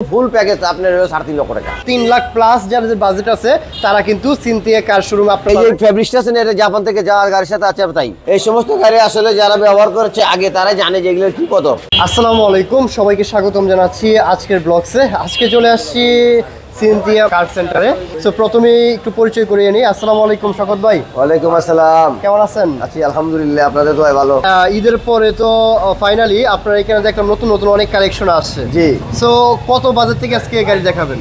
Full package আপনার সাড়ে তিন লক্ষ টাকা। তিন লাখ প্লাস যার যে বাজেট আছে তারা কিন্তু সিনথিয়া কার শোরুম আপনার এই যে ফেব্রিকটা আছে এটা জাপান থেকে যাওয়ার গাড়ির সাথে আছে তাই। এই সমস্ত গাড়ি আসলে যারা ব্যবহার করেছে আগে তারা জানে যে এগুলো কি কত আসসালামু আলাইকুম সবাইকে স্বাগতম জানাচ্ছি আজকের ব্লগসে আজকে চলে আসছি কার সেন্টারে প্রথমেই একটু পরিচয় করিয়ে নিই। আসসালামু আলাইকুম শকত ভাই। ওয়ালাইকুম আসসালাম। কেমন আছেন? আছি আলহামদুলিল্লাহ আপনাদের ভালো। আহ, ঈদের পরে তো ফাইনালি আপনার এখানে দেখলাম নতুন নতুন অনেক কালেকশন আসছে। জি। সো কত বাজার থেকে আজকে গাড়ি দেখাবেন?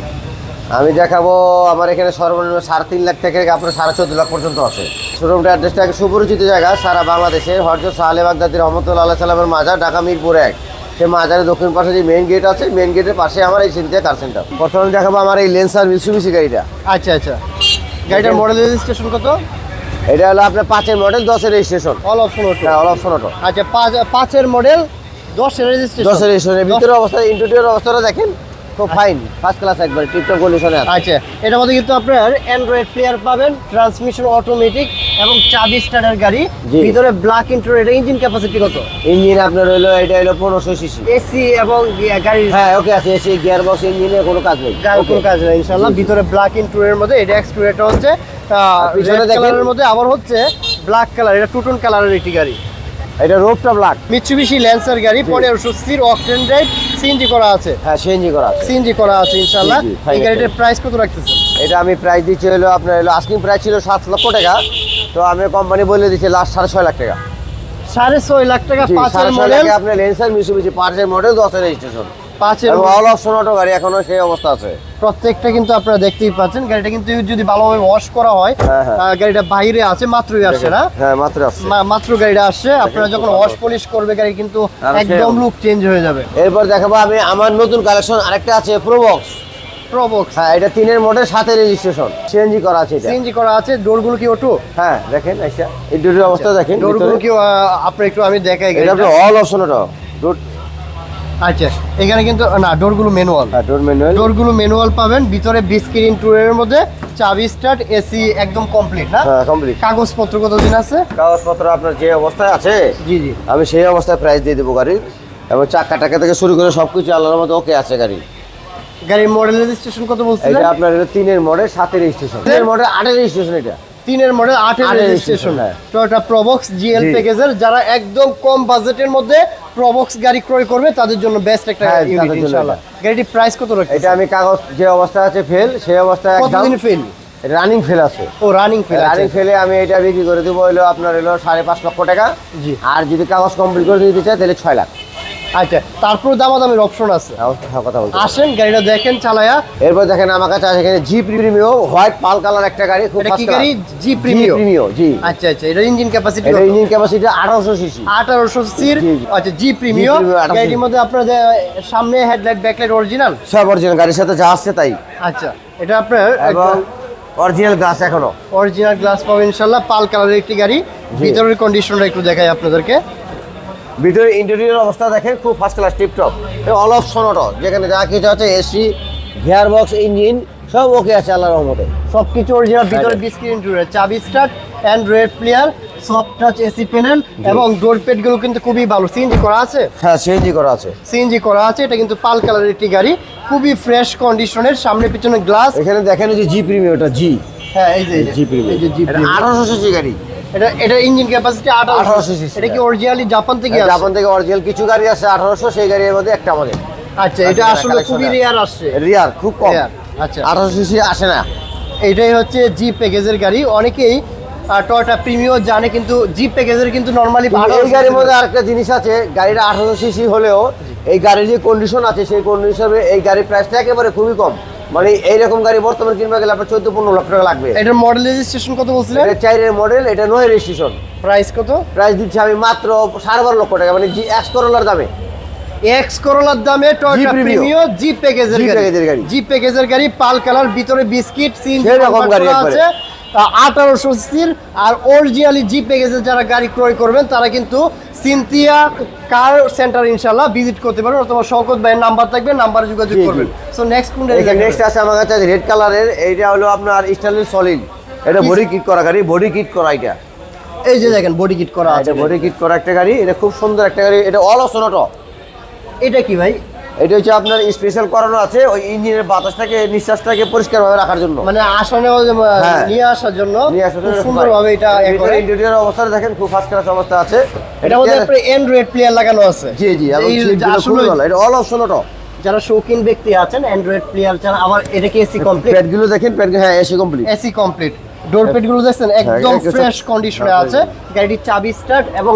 আমি দেখাবো আমার এখানে সর্বনিম্ন সাড়ে তিন লাখ থেকে আপনার সাড়ে চোদ্দ লাখ পর্যন্ত আছে। শোরুমটা অ্যাড্রেসটা সুপরিচিত জায়গা সারা বাংলাদেশে হরজত সালে বাগদাদি রহমতুল্লাহ আল্লাহ সাল্লামের মাজার ঢাকা মিরপুর এক। সে মাজারের দক্ষিণ পাশে যে মেন গেট আছে মেন গেটের পাশে আমার এই সিনথিয়া কার সেন্টার প্রথমে দেখাবো আমার এই লেন্সার মিসুবিসি গাড়িটা। আচ্ছা আচ্ছা। গাড়িটার মডেল রেজিস্ট্রেশন কত? এটা হলো আপনার পাঁচের মডেল দশের রেজিস্ট্রেশন অল অপশন অটো হ্যাঁ অল অপশন অটো আচ্ছা পাঁচ পাঁচের মডেল দশের রেজিস্ট্রেশন দশের রেজিস্ট্রেশনের ভিতরে অবস্থা ইন্টেরিয়র অবস্থাটা দেখেন। খুব ফাইন ফার্স্ট ক্লাস একবার টিপটপ কন্ডিশনে আছে। আচ্ছা এটার মধ্যে কিন্তু আপনার অ্যান্ড্রয়েড প্লেয়ার পাবেন ট্রান্সমিশন অটোমেটিক এবং চাবি স্টার্টার গাড়ি। ভিতরে ব্ল্যাক ইন্টার এটা ইঞ্জিন ক্যাপাসিটি কত? ইঞ্জিন আপনার হলো এটা হলো পনেরোশো সিসি এসি এবং গি- গাড়ির হ্যাঁ ওকে আছে এসি গিয়ার বক্স ইঞ্জিনে কোনো কাজ নেই। কোনো কাজ নেই ইনশাল্লাহ ভিতরে ব্ল্যাক ইন্টুরের মধ্যে এটা এক্সট্রুয়েটর হচ্ছে পিছনে দেখেন। মধ্যে আবার হচ্ছে ব্ল্যাক কালার এটা টুটন কালারের একটি গাড়ি। এটা রোপটা ব্ল্যাক মিচুবিশি ল্যান্সার গাড়ি পনেরোশো সির অকটেন ড্রাইভ সিএনজি করা আছে? হ্যাঁ সিএনজি করা আছে। সিএনজি করা আছে জি, এই গাড়িটার প্রাইস কত রাখতেছেন? এটা আমি প্রাইস দিচ্ছি হলো আপনার হলো আস্কিং প্রাইস ছিল সাত লক্ষ টাকা। তো আমি কোম্পানি বলে দিচ্ছি লাস্ট সাড়ে ছয় লাখ টাকা। সাড়ে ছয় লাখ টাকা পাঁচের মডেল আপনার লেন্সার মিশুবিছি পাঁচের মডেল দশের রেজিস্ট্রেশন পাঁচের অল অপশন অটো গাড়ি এখনও সেই অবস্থা আছে। প্রত্যেকটা কিন্তু আপনারা দেখতেই পাচ্ছেন গাড়িটা কিন্তু যদি ভালোভাবে ওয়াশ করা হয় হ্যাঁ, হ্যাঁ। গাড়িটা বাইরে আছে মাত্রই আসছে না? হ্যাঁ মাত্র আসছে। মা- মাত্র গাড়িটা আসছে আপনারা যখন ওয়াশ পলিশ করবে গাড়ি কিন্তু একদম লুক চেঞ্জ হয়ে যাবে। এরপর দেখাবো আমি আমার নতুন কালেকশন আরেকটা আছে প্রোবক্স প্রবক্স হ্যাঁ এটা তিনের মডেল সাথে রেজিস্ট্রেশন সিএনজি করা আছে এটা। সিএনজি করা আছে ডোরগুলো কি ওটু হ্যাঁ দেখেন আচ্ছা ইন্টেরিয়র অবস্থা দেখেন ডোরগুলো। কি আপনি একটু আমি দেখাই এটা অল অপশন অটো ডোর আচ্ছা এখানে কিন্তু না ডোরগুলো ম্যানুয়াল ডোর ম্যানুয়াল ডোরগুলো ম্যানুয়াল পাবেন ভিতরে বিস্ক্রিন টুরের মধ্যে চাবি স্টার্ট এসি একদম কমপ্লিট না? হ্যাঁ কমপ্লিট কাগজপত্র কতদিন আছে? কাগজপত্র আপনার যে অবস্থায় আছে জি জি। আমি সেই অবস্থায় প্রাইস দিয়ে দেবো গাড়ির। এবং চাকা টাকা থেকে শুরু করে সব কিছু আল্লাহর মতো ওকে আছে গাড়ি গাড়ির মডেল রেজিস্ট্রেশন কত বলছিলেন? এটা আপনার এটা তিনের মডেল সাতের রেজিস্ট্রেশন তিনের মডেল আটের রেজিস্ট্রেশন এটা। তিনের মডেল আটের রেজিস্ট্রেশন। হ্যাঁ। টয়োটা প্রবক্স জিএল প্যাকেজের যারা একদম কম বাজেটের মধ্যে প্রবক্স গাড়ি ক্রয় করবে তাদের জন্য বেস্ট একটা হ্যাঁ, ইউনিট ইনশাআল্লাহ। গাড়িটির প্রাইস কত রাখছে এটা আমি কাগজ যে অবস্থায় আছে ফেল সেই অবস্থায় একদম কতদিন ফেল রানিং ফেল আছে। ও রানিং ফেল আছে। রানিং ফেলে আমি এটা বিক্রি করে দেবো হলো আপনার হলো সাড়ে পাঁচ লক্ষ টাকা। জি। আর যদি কাগজ কমপ্লিট করে দিতে চাই তাহলে ছয় লাখ। আচ্ছা তারপর দামাদামির অপশন আছে। হ্যাঁ, কথা বলতে আসেন গাড়িটা দেখেন চালায়া। এরপর দেখেন আমার কাছে আছে এখানে G Premio white pearl colour একটা গাড়ি খুব এটা কি গাড়ি? G Premio Premio G. আচ্ছা আচ্ছা এটা ইঞ্জিন ক্যাপাসিটি এটা ইঞ্জিন ক্যাপাসিটি আঠারোশো সিসি আঠারোশো সির জি, জি। আচ্ছা জি প্রিমিও 1800 গাড়িটির মধ্যে আপনাদের সামনে হেডলাইট ব্যাকলাইট অরিজিনাল সব অরিজিনাল গাড়ির সাথে যা আসছে তাই। আচ্ছা এটা আপনার অরিজিনাল গাছ এখনও। অরিজিনাল গ্লাস পাবেন ইনশাল্লাহ পাল কালারের একটি গাড়ি। ভিতরের কন্ডিশনটা একটু দেখাই আপনাদেরকে। ভিতরে ইন্টেরিয়র অবস্থা দেখেন খুব first class tiptop all of auto যেখানে যা কিছু আছে এসি গিয়ার বক্স ইঞ্জিন সব ওকে আছে আল্লাহ রহমতে। সবকিছু অরিজিনাল ভিতরে. বিস্ক্রিন টুরে চাবি start android player soft touch AC panel এবং ডোর প্যাডগুলো কিন্তু খুবই ভালো। সিএনজি করা আছে? হ্যাঁ সিএনজি করা আছে। সিএনজি করা আছে এটা কিন্তু পাল কালারের একটি গাড়ি খুবই ফ্রেশ কন্ডিশনের সামনে পিছনে গ্লাস এখানে দেখেন যে জি প্রিমিয়ামটা জি হ্যাঁ এই যে জি প্রিমিয়াম এই যে জি premium। আঠারোশো সিসি গাড়ি। এটা এটা ইঞ্জিন ক্যাপাসিটি 1800 1800 cc এটা কি অরিজিনালি জাপান থেকে আসে জাপান থেকে অরিজিনাল কিছু গাড়ি আছে আঠারোশো সেই গাড়ির মধ্যে একটা আমাদের আচ্ছা এটা আসলে খুবই। রেয়ার আসছে। রিয়ার খুব কম। আচ্ছা। আঠারোশো সিসি আসে না। এটাই হচ্ছে জি প্যাকেজের গাড়ি। অনেকেই টয়টা প্রিমিও জানে কিন্তু জি প্যাকেজের কিন্তু নর্মালি এই গাড়ির মধ্যে আরেকটা জিনিস আছে গাড়িটা আঠারোশো সিসি হলেও এই গাড়ির যে কন্ডিশন আছে সেই কন্ডিশনে এই গাড়ির প্রাইসটা একেবারে খুবই কম। মানে এইরকম গাড়ি বর্তমানে কিনবা গেলে আপনার চোদ্দ পনেরো লক্ষ টাকা লাগবে। এটার মডেল রেজিস্ট্রেশন কত বলছিলেন? এটা চাইরের মডেল এটা নয় রেজিস্ট্রেশন প্রাইস কত? প্রাইস দিচ্ছি আমি মাত্র সাড়ে বারো লক্ষ টাকা মানে জি এক্স করোলার দামে। এক্স করোলার দামে টয়টা। প্রিমিও জি প্যাকেজের গাড়ি। জি প্যাকেজের গাড়ি পাল কালার ভিতরে বিস্কিট সিন সেই রকম গাড়ি আছে। আঠারোশো সির আর অরিজিনালি জি প্যাকেজের যারা গাড়ি ক্রয় করবেন তারা কিন্তু সিনথিয়া কার সেন্টার ইনশাল্লাহ ভিজিট করতে পারবেন অথবা শওকত ভাইয়ের নাম্বার থাকবে নাম্বারে যোগাযোগ। করবেন। সো নেক্সট কোন নেক্সট আছে আমার কাছে রেড কালারের এইটা হলো আপনার স্টাইলের সলিড এটা বডি কিট করা গাড়ি বডি কিট করা এটা। এই যে দেখেন বডি কিট করা আছে। এটা বডি কিট করা একটা গাড়ি এটা খুব সুন্দর একটা গাড়ি এটা অল অপশন অটো এটা কি ভাই? এটা হচ্ছে আপনার স্পেশাল করানো আছে ওই ইঞ্জিনের বাতাসটাকে নিঃশ্বাসটাকে পরিষ্কারভাবে রাখার জন্য। মানে আসনে হ্যাঁ। নিয়ে আসার জন্য নিয়ে আসার জন্য সুন্দরভাবে এটা ইন্টেরিয়র অবস্থা দেখেন খুব ফার্স্ট ক্লাস অবস্থা আছে। এটা মধ্যে আপনার অ্যান্ড্রয়েড প্লেয়ার লাগানো আছে। জি জি। এটা অল অপশন অটো যারা শৌখিন ব্যক্তি আছেন অ্যান্ড্রয়েড প্লেয়ার যারা আবার এটা কি এসি কমপ্লিট প্যাডগুলো দেখেন প্যাড হ্যাঁ AC complete AC complete door প্যাডগুলো দেখছেন একদম ফ্রেশ কন্ডিশনে হ্যাঁ, আছে। গাড়ির চাবি স্টার্ট এবং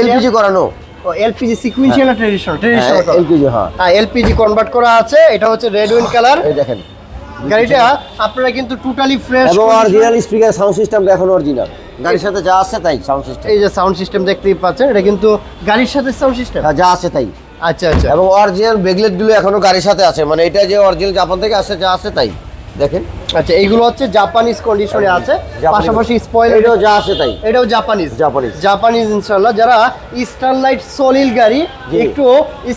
এলপিজি করানো। LPG sequential tradition tradition LPG হ্যাঁ। হ্যাঁ এলপিজি কনভার্ট করা আছে এটা হচ্ছে রেড উইন কালার এই দেখেন। গাড়িটা আপনারা কিন্তু টোটালি ফ্রেশ এবং অরিজিনাল স্পিকার সাউন্ড সিস্টেমটা এখন অরিজিনাল গাড়ির সাথে যা আছে তাই সাউন্ড সিস্টেম এই যে সাউন্ড সিস্টেম দেখতেই পাচ্ছেন এটা কিন্তু গাড়ির সাথে সাউন্ড সিস্টেম যা আছে তাই। আচ্ছা আচ্ছা। এবং অরিজিনাল বেগলেটগুলো এখনও গাড়ির সাথে আছে মানে এটা যে অরিজিনাল জাপান থেকে আসছে যা আছে তাই। দেখেন। আচ্ছা এইগুলো হচ্ছে জাপানিজ কন্ডিশনে আছে। পাশাপাশি স্পয়েলার এটাও যা আছে তাই। এটাও জাপানিজ জাপানিজ। জাপানিজ ইনশাআল্লাহ যারা স্টারলাইট সলিল গাড়ি একটু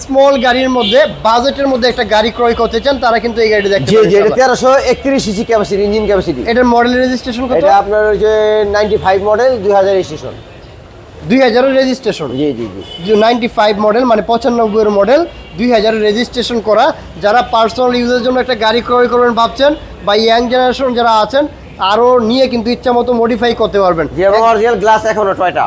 স্মল গাড়ির মধ্যে বাজেটের মধ্যে একটা গাড়ি ক্রয় করতে চান তারা কিন্তু এই গাড়িটা দেখতে পারেন জি এটা ইনশাআল্লাহ। তেরোশো একত্রিশ সিসি ক্যাপাসিটি ইঞ্জিন ক্যাপাসিটি এটার মডেল রেজিস্ট্রেশন কত? এটা আপনার ওই যে নাইনটি ফাইভ মডেল দুই হাজার স্টেশন দুই হাজারের রেজিস্ট্রেশন জি জি জি। নাইনটি ফাইভ মডেল মানে পঁচানব্বইয়ের মডেল দুই হাজারের রেজিস্ট্রেশন করা। যারা পার্সোনাল ইউজের জন্য একটা গাড়ি ক্রয় করবেন ভাবছেন বা ইয়াং জেনারেশন যারা আছেন আরও নিয়ে কিন্তু ইচ্ছা মতো মডিফাই করতে পারবেন। গ্লাস এখনও টয়টা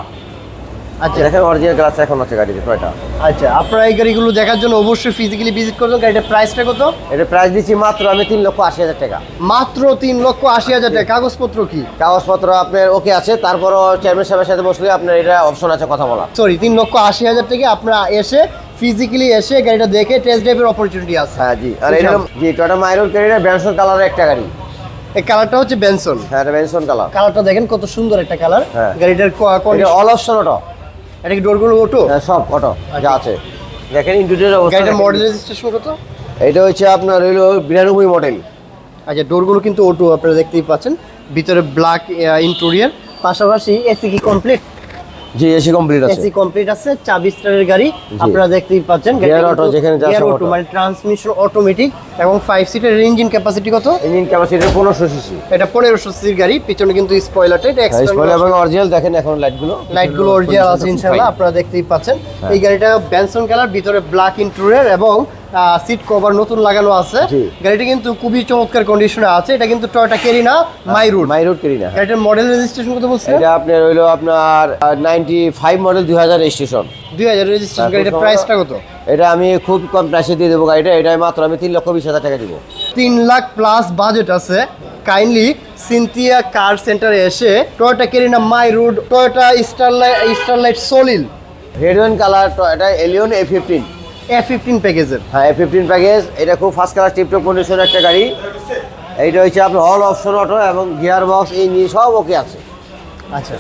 আচ্ছা। দেখেন অরিজিনাল গ্লাস এখন আছে গাড়িতে টয়টা আচ্ছা আপনারা এই গাড়িগুলো দেখার জন্য অবশ্যই ফিজিক্যালি ভিজিট করবেন গাড়িটার প্রাইসটা কত? এটা প্রাইস দিচ্ছি মাত্র আমি তিন লক্ষ আশি হাজার টাকা। মাত্র তিন লক্ষ আশি হাজার টাকা। কাগজপত্র কি? কাগজপত্র আপনার ওকে আছে তারপরও চেয়ারম্যান সাহেবের সাথে বসলে আপনার এটা অপশন আছে কথা বলা সরি তিন লক্ষ আশি হাজার টাকা আপনারা এসে ফিজিক্যালি এসে গাড়িটা দেখে টেস্ট ড্রাইভের অপরচুনিটি আছে। হ্যাঁ জি। আর এটা জি টয়টা মাইরোর গাড়িটা ব্যানসন কালারের একটা গাড়ি। এই কালারটা হচ্ছে বেনসন হ্যাঁ এটা ব্যানসন কালার কালারটা দেখেন কত সুন্দর একটা কালার হ্যাঁ। গাড়িটার অল অপশন অটো এটা কি ডোরগুলো ওটো হ্যাঁ সব অটো যা আছে। দেখেন ইন্টেরিয়র অবস্থা এটা মডেল রেজিস্ট্রেশন কত এটা হচ্ছে আপনার হইল বিরানব্বই মডেল আচ্ছা ডোরগুলো কিন্তু অটো আপনারা দেখতেই পাচ্ছেন। ভিতরে ব্ল্যাক ইন্টেরিয়র পাশাপাশি এসি কি কমপ্লিট জি এসি কমপ্লিট আছে। এসি কমপ্লিট আছে চাবি স্টারের গাড়ি আপনারা দেখতেই পাচ্ছেন। Gear auto, যেখানে যা সব অটো মানে ট্রান্সমিশন অটোমেটিক এবং ফাইভ সিটের ইঞ্জিন ক্যাপাসিটি কত? ইঞ্জিন ক্যাপাসিটি পনেরোশো সিসি এটা পনেরোশো সির গাড়ি পিছনে কিন্তু স্পয়লারটা এটা এবং অরিজিনাল দেখেন এখন লাইটগুলো লাইটগুলো অরিজিনাল আছে ইনশাআল্লাহ আপনারা দেখতেই পাচ্ছেন। এই গাড়িটা ব্যানসন কালার ভিতরে ব্ল্যাক ইন্টেরিয়র এবং সিট কভার নতুন লাগানো আছে। গাড়িটা কিন্তু খুবই চমৎকার কন্ডিশনে আছে। এটা কিন্তু Toyota Carina my route my road করি না গাড়িটার মডেল রেজিস্ট্রেশন কত বলছে? এটা আপনার হইল আপনার নাইনটি ফাইভ মডেল দুই হাজার স্টেশন দুই হাজার রেজিস্ট্রেশন তারপর গাড়িটার তোমার- প্রাইসটা কত? এটা আমি খুব কম প্রাইসে দিয়ে দেবো গাড়িটা। এটা মাত্র আমি তিন লক্ষ বিশ হাজার টাকা দিব। তিন লাখ প্লাস বাজেট আছে। কাইন্ডলি সিনথিয়া কার সেন্টারে এসে Toyota Carina my road Toyota starlight starlight সোলিল red colour এটা Allion A fifteen A fifteen প্যাকেজের হ্যাঁ এ ফিফটিন প্যাকেজ এটা খুব ফার্স্ট ক্লাস টিপটপ কন্ডিশনের একটা গাড়ি। এইটা হচ্ছে আপনার অল অপশন অটো এবং গিয়ার বক্স ইঞ্জিন সব ওকে আছে। আচ্ছা।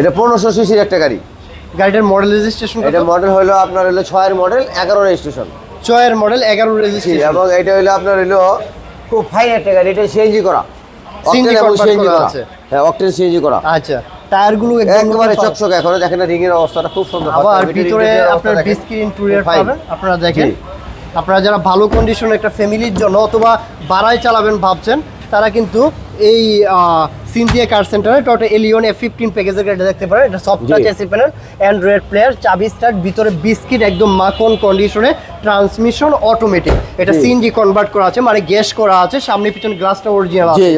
এটা পনেরোশো সিসির একটা গাড়ি। গাড়িটার মডেল রেজিস্ট্রেশন এটা মডেল হলো আপনার হলো ছয়ের মডেল এগারো রেজিস্ট্রেশন ছয়ের মডেল এগারো রেজিস্ট্রেশন এবং এটা হলো আপনার হলো খুব ফাইন একটা গাড়ি এটা সিএনজি করা। CNG করা। হ্যাঁ অকটেন সিএনজি করা। আচ্ছা। টায়ারগুলো একেবারে চকচকে এখন দেখেন না রিং এর অবস্থাটা খুব সুন্দর। আবার ভিতরে আপনার বিস্ক্রিন ইন্টেরিয়র পাবেন আপনারা দেখেন। আপনারা যারা ভালো কন্ডিশন একটা ফ্যামিলির জন্য অথবা বাড়ায় চালাবেন ভাবছেন তারা কিন্তু এই সিনথিয়া কার সেন্টারে টোটাল এলিয়ন এফ ফিফটিন প্যাকেজের গাড়িটা দেখতে পারেন। এটা soft touch AC panel android player চাবি স্টার্ট ভিতরে বিস্কিট একদম মাখন কন্ডিশনে ট্রান্সমিশন অটোমেটিক এটা জি। সিএনজি কনভার্ট করা আছে মানে গ্যাস করা আছে সামনে পিছনে গ্লাসটা অরিজিনাল আছে।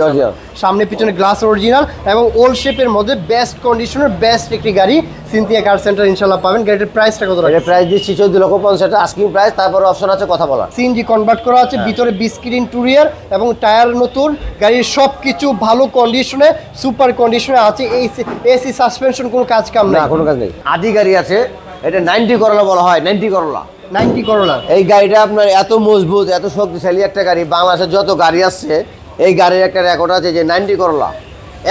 সামনে পিছনে গ্লাস অরিজিনাল এবং ওল্ড শেপের মধ্যে বেস্ট কন্ডিশনের বেস্ট একটি গাড়ি সিনথিয়া কার সেন্টার ইনশাল্লাহ পাবেন। গাড়ির প্রাইসটা কত এটা প্রাইস দিচ্ছি চোদ্দ লক্ষ পঞ্চাশ আস্কিং প্রাইস তারপর অপশন আছে কথা বলা সিএনজি কনভার্ট করা আছে হ্যাঁ। ভিতরে বিস্কিট ইন্টেরিয়র এবং টায়ার নতুন গাড়ির সব কিছু ভালো কন্ডিশনে সুপার কন্ডিশনে আছে এই এসি সাসপেনশন কোনো কাজ কাম না কোনো কাজ নেই। আদি গাড়ি আছে এটা নাইনটি করলা বলা হয় নাইনটি করলা নাইনটি করোলা এই গাড়িটা আপনার এত মজবুত এত শক্তিশালী একটা গাড়ি বাংলাদেশের যত গাড়ি আসছে এই গাড়ির একটা রেকর্ড আছে যে নাইনটি করলা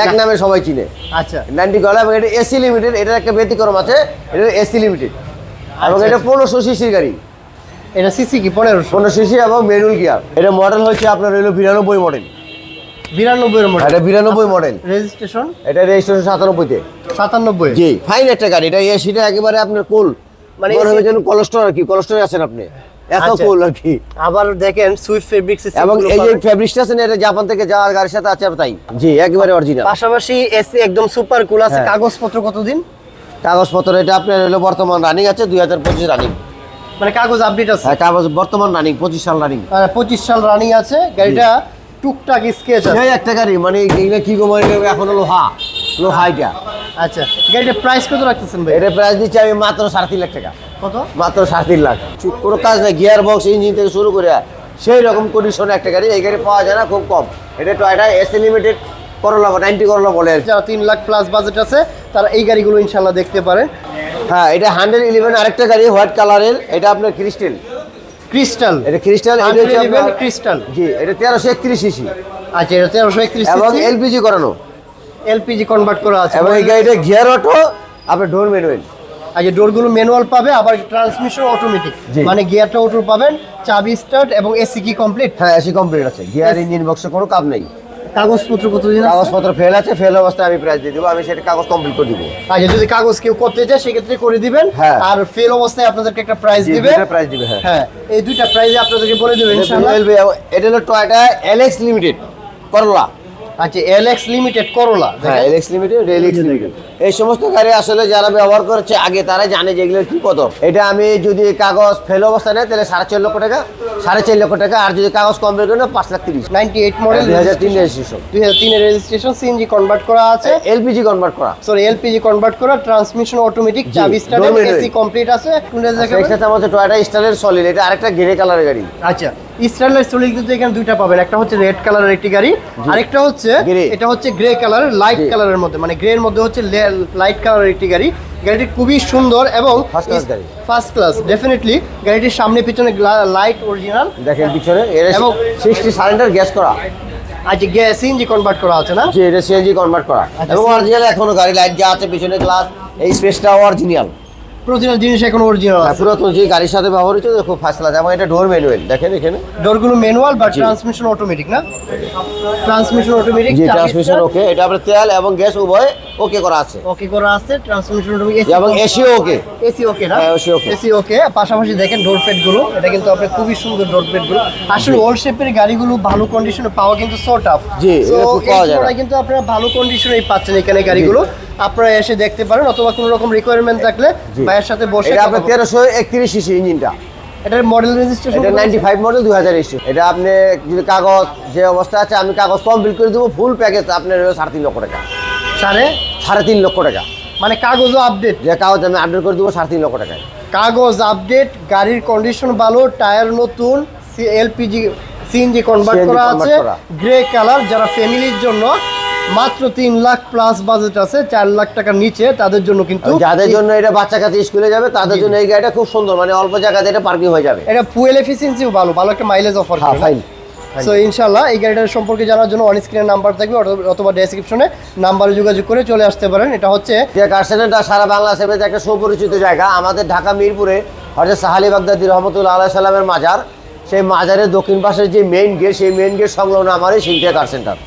এক নামে সবাই চিনে। আচ্ছা। নাইনটি করলা এবং এটা এসি লিমিটেড এটার একটা ব্যতিক্রম আছে এটা এসি লিমিটেড এবং আচ্ছা, এটা আচ্ছা। পনেরোশো সিসির গাড়ি। এটা সিসি কি পনেরোশো? পনেরো সিসি এবং ম্যানুয়াল গিয়ার এটা মডেল হচ্ছে আপনার হলো বিরানব্বই মডেল বিরানব্বই মডেল এটা বিরানব্বই মডেল রেজিস্ট্রেশন এটা রেজিস্ট্রেশন সাতানব্বইতে। সাতানব্বই। জি ফাইন একটা গাড়ি। এটা এসিটা একেবারে আপনার কোল মানে যেন কোলেস্ট্রল আর কি কোলেস্ট্রল আছেন আপনি। এত আচ্ছা। কোল আর কি। আবার দেখেন সুইফট ফেব্রিক্স এবং এই যে ফেব্রিকটা আছে এটা জাপান থেকে যা গাড়ির সাথে আছে তাই। জি একেবারে অরিজিনাল পাশাপাশি এসি একদম সুপার কুল আছে। হ্যাঁ। কাগজপত্র কতদিন? কাগজপত্র এটা আপনার হলো বর্তমান রানিং আছে দুই হাজার পঁচিশ রানিং মানে কাগজ আপডেট আছে। হ্যাঁ কাগজ বর্তমান রানিং পঁচিশ সাল রানিং পঁচিশ সাল রানিং আছে। গাড়িটা টুকটাক স্কেচ আছে। একটা গাড়ি মানে এইগুলো কি গো মানে এখন লোহা লোহা এটা। আচ্ছা গাড়িটা প্রাইস কত রাখতেছেন ভাই? এটা প্রাইস দিচ্ছি আমি মাত্র সাড়ে তিন লাখ টাকা। কত? মাত্র সাড়ে তিন লাখ। চু- কোনো কাজ নেই গিয়ার বক্স ইঞ্জিন থেকে শুরু করে সেই রকম কন্ডিশনে একটা গাড়ি। এই গাড়ি পাওয়া যায় না খুব কম। এটা Toyota S limited Corolla ninety Corolla বলে যারা তিন লাখ প্লাস বাজেট আছে তারা এই গাড়িগুলো ইনশাল্লাহ দেখতে পারেন হ্যাঁ এটা হান্ড্রেড ইলেভেন আরেকটা গাড়ি হোয়াইট কালারের এটা আপনার ক্রিস্টাল ক্রিস্টাল। এটা ক্রিস্টাল এটা হচ্ছে ক্রিস্টাল জি এটা তেরোশো একত্রিশ সিসি আচ্ছা এটা তেরোশো একত্রিশ এবং এলপিজি করানো। এলপিজি কনভার্ট করা আছে। এবং এই গাড়িটা গিয়ার অটো আপনার ডোর ম্যানুয়াল আচ্ছা ডোরগুলো ম্যানুয়াল পাবে আবার ট্রান্সমিশন অটোমেটিক। মানে গিয়ারটা অটো পাবেন চাবি স্টার্ট এবং এসি কি কমপ্লিট হ্যাঁ এসি কমপ্লিট আছে। গিয়ার ইঞ্জিন বক্সে কোনো কাজ নেই। কাগজপত্র কতদিন কাগজপত্র ফেল আছে ফেল অবস্থায় আমি প্রাইস দিয়ে দেবো আমি সেটা কাগজ কমপ্লিট করে দিব। আচ্ছা যদি কাগজ কেউ করতে চায় সেক্ষেত্রে করে দিবেন। হ্যাঁ। আর ফেল অবস্থায় আপনাদেরকে একটা প্রাইস দিবে। প্রাইস দিবে হ্যাঁ। হ্যাঁ এই দুইটা প্রাইজ আপনাদেরকে বলে দেবেন ইনশাআল্লাহ। এটা হলো টয়টা এলএক্স লিমিটেড করলা আচ্ছা এলএক্স লিমিটেড করলা হ্যাঁ এলএক্স লিমিটেড এলএক্স লিমিটেড এই সমস্ত গাড়ি আসলে যারা ব্যবহার করেছে আগে তারা জানে যে এগুলোর কি কত। এটা আমি যদি কাগজ ফেল অবস্থা নেয় তাহলে সাড়ে চার লক্ষ টাকা সাড়ে চার লক্ষ টাকা আর যদি কাগজ কমপ্লিট করে নেয়, পাঁচ লাখ তিরিশ। নাইনটি এইট মডেল দুই হাজার তিন রেজিস্ট্রেশন দুই হাজার তিনের রেজিস্ট্রেশন সিএনজি কনভার্ট করা আছে। এলপিজি কনভার্ট করা। সরি এলপিজি কনভার্ট করা ট্রান্সমিশন অটোমেটিক চাবি স্টার্ট এসি কমপ্লিট আছে সাথে আমাদের টয়টা স্টাইলের সলিড এটা আরেকটা গ্রে কালারের গাড়ি। আচ্ছা। স্টাইলার সলিড কিন্তু এখানে দুইটা পাবেন। একটা হচ্ছে রেড কালারের একটি গাড়ি আরেকটা হচ্ছে। এটা হচ্ছে গ্রে কালার লাইট জি। কালারের মধ্যে। মানে গ্রে এর মধ্যে হচ্ছে লাইট কালারের একটি গাড়ি। গাড়িটি খুবই সুন্দর এবং। ফার্স্ট ক্লাস ডেফিনেটলি গাড়িটির সামনে পিছনে লাইট অরিজিনাল দেখেন পিছনে এবং- সিক্সটি সারেন্ডার গ্যাস করা। আচ্ছা গ্যাস সিএনজি কনভার্ট করা আছে না? যে এটা সিএনজি কনভার্ট করা। আচ্ছা, এবং অরিজিনাল এখনও গাড়ি লাইট যা আছে পিছনে গ্লাস এই স্পেসটা অরিজিনাল প্রতিটা জিনিস এখন অরিজিনাল আছে। পুরাতন যে গাড়ির সাথে ব্যবহার হচ্ছে খুব ফার্স্ট ক্লাস এবং এটা ডোর ম্যানুয়াল দেখেন এখানে। ডোরগুলো ম্যানুয়াল বা ট্রান্সমিশন অটোমেটিক না? ট্রান্সমিশন অটোমেটিক যে ট্রান্সমিশন ওকে এটা আপনার তেল এবং গ্যাস উভয় ওকে করা আছে। ওকে করা আছে ট্রান্সমিশন অটোমেটিক এবং এসিও ওকে এসি ওকে না? হ্যাঁ, AC okay। এসি ওকে পাশাপাশি দেখেন ডোর প্যাডগুলো এটা কিন্তু আপনার খুবই সুন্দর ডোর প্যাডগুলো আসলে ওল্ড শেপের গাড়িগুলো ভালো কন্ডিশনে পাওয়া কিন্তু সো টাফ জি, এটা পাওয়া যায়। কিন্তু আপনারা ভালো কন্ডিশনেই পাচ্ছেন এখানে গাড়িগুলো। আপনারা এসে দেখতে পারেন অথবা কোনো রকম রিকোয়ারমেন্ট থাকলে ভাইয়ের সাথে বসে এটা আপনার তেরোশো একত্রিশ সিসি ইঞ্জিনটা এটার মডেল রেজিস্ট্রেশন এটা নাইনটি ফাইভ মডেল দুই হাজার এটা আপনি যদি কাগজ যে অবস্থা আছে আমি কাগজ কমপ্লিট করে দেবো ফুল প্যাকেজ আপনার হলো সাড়ে তিন লক্ষ টাকা। সাড়ে? সাড়ে তিন লক্ষ টাকা। মানে কাগজও আপডেট যে কাগজ আমি আপডেট করে দেবো সাড়ে তিন লক্ষ টাকায়। কাগজ আপডেট গাড়ির কন্ডিশন ভালো টায়ার নতুন এলপিজি সিএনজি কনভার্ট করা আছে গ্রে কালার যারা ফ্যামিলির জন্য মাত্র তিন লাখ প্লাস বাজেট আছে চার লাখ টাকার নিচে তাদের জন্য কিন্তু যাদের জন্য এটা বাচ্চা কাছে স্কুলে যাবে তাদের জন্য এই গাড়িটা খুব সুন্দর মানে অল্প জায়গাতে এটা পার্কিং হয়ে যাবে। এটা ফুয়েল এফিসিয়েন্সিও ভালো ভালো একটা মাইলেজ অফার হ্যাঁ ফাইন সো ইনশাল্লাহ এই গাড়িটার সম্পর্কে জানার জন্য অন স্ক্রিনের নাম্বার থাকবে অথবা- ডেসক্রিপশনে নাম্বারে যোগাযোগ করে চলে আসতে পারেন। এটা হচ্ছে যে কারসেন্টারটা সারা বাংলাদেশের মধ্যে একটা সুপরিচিত জায়গা। আমাদের ঢাকা মিরপুরে হজরত সাহালি বাগদাদি রহমতুল্লাহ আল্লাহ সাল্লামের মাজার। সেই মাজারের দক্ষিণ পাশের যে মেইন গেট সেই মেইন গেট সংলগ্ন আমার এই সিংটিয়া কার সেন্টার